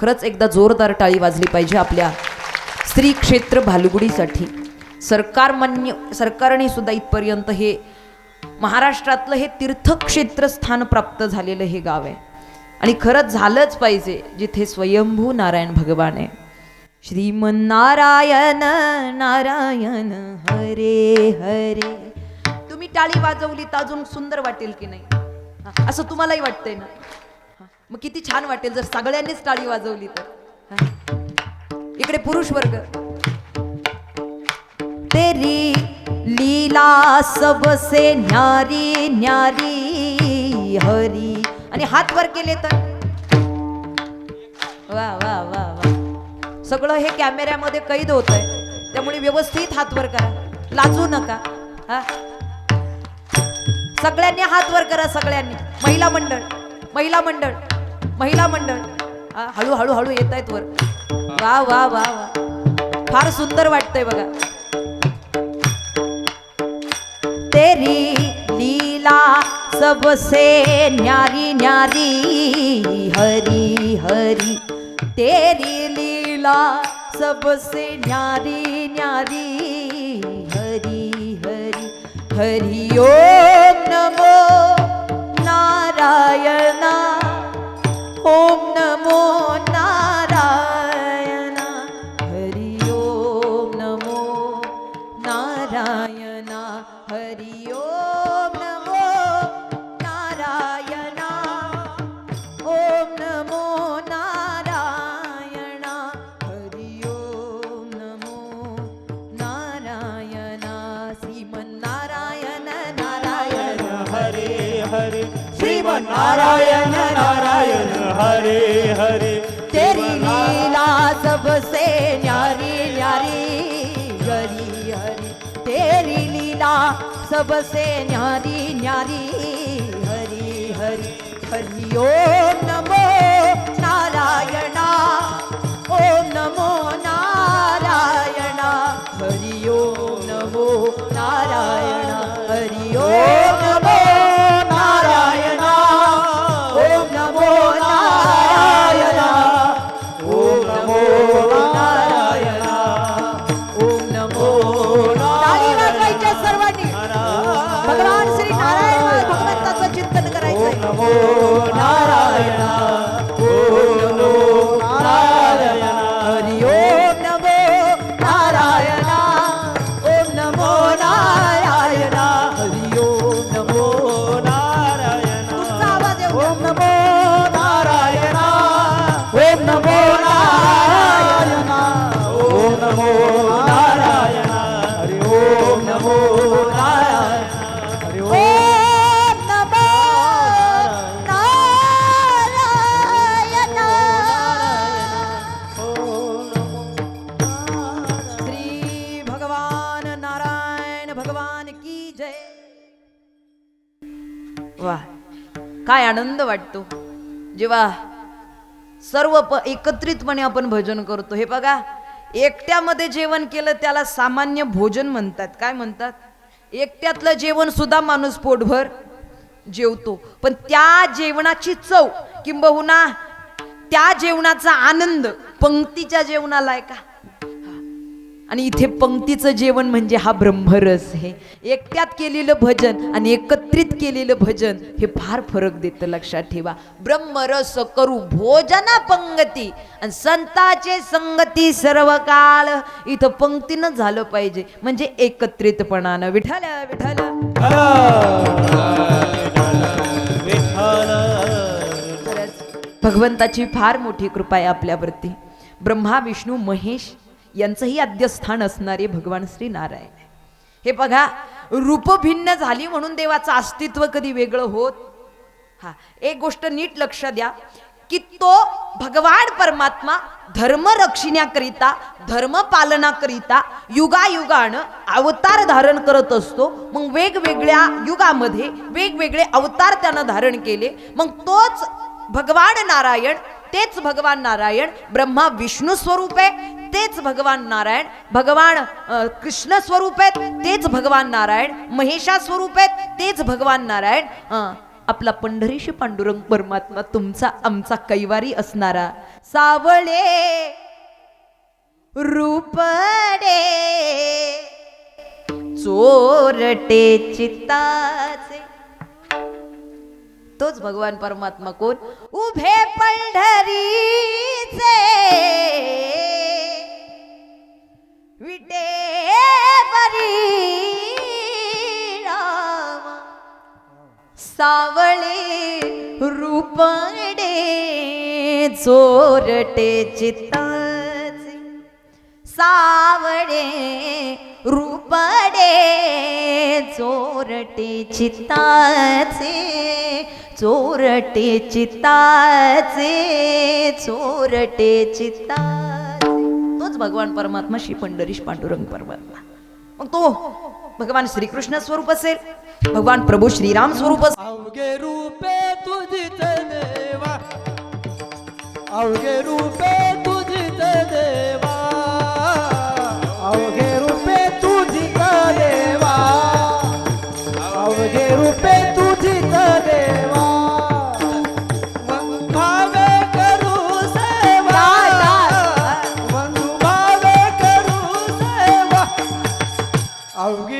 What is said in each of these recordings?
खरंच एकदा जोरदार टाळी वाजली पाहिजे आपल्या स्त्री क्षेत्र सरकार सरकारमान्य सरकारने सुद्धा इथपर्यंत हे महाराष्ट्रातलं हे तीर्थक्षेत्र स्थान प्राप्त झालेलं हे गाव आहे. आणि खरंच झालंच पाहिजे जिथे स्वयंभू नारायण भगवान आहे. श्रीमन्नारायण नारायण हरे हरे. तुम्ही टाळी वाजवली तर अजून सुंदर वाटेल की नाही? असं तुम्हालाही वाटतंय ना? मग किती छान वाटेल जर सगळ्यांनीच टाळी वाजवली तर. इकडे पुरुष वर्ग. तेरी लीला सबसे न्यारी न्यारी हरी. आणि हात वर केले तर? वा वा वा वा. सगळं हे कॅमेऱ्यामध्ये कैद होत आहे त्यामुळे व्यवस्थित हात वर करा. लाजू नका. हा. सगळ्यांनी हात वर करा सगळ्यांनी. महिला मंडळ महिला मंडळ. महिला मंडळ. हळूहळू हळू हळू हळू येत आहेत वर. वा वा वा वा. फार सुंदर वाटतंय बघा. तेरी लीला सबसे न्यारी न्यारी हरी हरी. तेरी लीला सबसे न्यारी न्यारी हरी हरी. हरि नारायणा हरि ओम नमो नारायणा। ओम नमो नारायणा हरि ओम नमो नारायणा। श्रीमन्नारायण नारायण हरे हरे। श्रीमन्नारायण नारायण हरे हरे। तेरी लीला सबसे सबसे न्यारी न्यारी हरी हरी हरि ओम नमो नारायणा। आवाज येऊ द्या. ओम नमो नारायणा ओम नमो नारायणा ओम नमो नारायणा हरि ओम नमो नारायणा हरि ओम ओम नमो नारायणा श्री भगवान नारायण भगवान की जय वा काय आनंद वाटतो? जेव्हा सर्व प एकत्रितपणे आपण भजन करतो. हे बघा एकट्यामध्ये जेवण केलं त्याला सामान्य भोजन म्हणतात. काय म्हणतात? एकट्यातलं जेवण सुद्धा माणूस पोटभर जेवतो. पण त्या जेवणाची चव किंबहुना त्या जेवणाचा आनंद पंक्तीच्या जेवणाला आहे का? आणि इथे पंक्तीचं जेवण म्हणजे हा ब्रह्मरस हे. एकट्यात केलेलं भजन आणि एकत्रित केलेलं भजन हे फार फरक देतं लक्षात ठेवा. ब्रह्मरस करू भोजना पंगती आणि संताचे संगती सर्व काळ इथं पंक्तीनं झालं पाहिजे. म्हणजे एकत्रितपणानं. विठाल विठाल भगवंताची फार मोठी कृपा आहे आपल्यावरती. ब्रह्मा विष्णू महेश यांचंही आद्यस्थान असणारे भगवान श्री नारायण हे बघा रूप भिन्न झाली म्हणून देवाचं अस्तित्व कधी वेगळं होत? हा एक गोष्ट नीट लक्ष द्या की तो भगवान परमात्मा धर्म रक्षिण्याकरिता धर्म पालनाकरिता युगायुगानं अवतार धारण करत असतो. मग वेगवेगळ्या युगामध्ये वेगवेगळे अवतार त्यानं धारण केले. मग तोच भगवान नारायण तेच भगवान नारायण ब्रह्मा विष्णू स्वरूप आहे. तेच भगवान नारायण भगवान कृष्ण स्वरूप आहेत तेच भगवान नारायण महेशा स्वरूप आहेत तेच भगवान नारायण. आपला पंढरीशी पांडुरंग परमात्मा तुमचा आमचा कैवारी असणारा. सावळे रूपडे चोरटे चित्ताचे तोच भगवान परमात्मा कोण? उभे पंढरीचे. सावळे रूपडे चोरटे चित्ताचे. सावळे रूपडे चोरटे चित्ताचे चोरटे चित्ताचे चोरटे चित्ता तोच भगवान परमात्मा श्री पंढरीश पांडुरंग परमात्मा मग तो भगवान श्रीकृष्ण स्वरूप असेल. भगवान प्रभू श्रीराम स्वरूप अवघे रूपे देवा. अवघे रूपे देवा. अवघे रूपे देवा. अवघे रूपे देवा. मग भावे करू सेवा. मग भावे करू सेवा. अवघी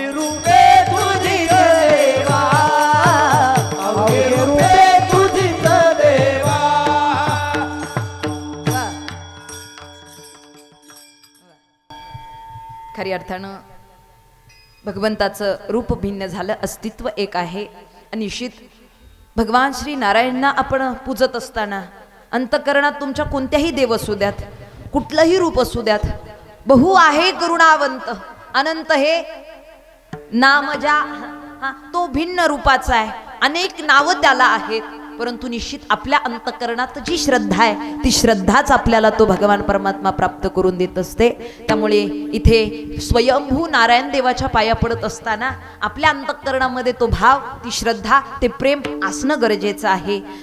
खरी अर्थानं भगवंताचं रूप भिन्न झालं अस्तित्व एक आहे. निश्चित भगवान श्री नारायणना आपण पूजत असताना अंतकरणात तुमच्या कोणत्याही देव असू द्यात कुठलंही रूप असू द्यात बहु आहे करुणावंत. अनंत हे नाम ज्या हा, तो भिन्न रूपाचा आहे. अनेक नावं त्याला आहेत. परंतु निश्चित आपल्या अंतकरणात जी श्रद्धा आहे ती श्रद्धाच आपल्याला तो भगवान परमात्मा प्राप्त करून देत असते. त्यामुळे इथे स्वयंभू नारायण देवाच्या पाया पडत असताना आपल्या अंतकरणामध्ये तो भाव ती श्रद्धा ते प्रेम असणं गरजेचं आहे.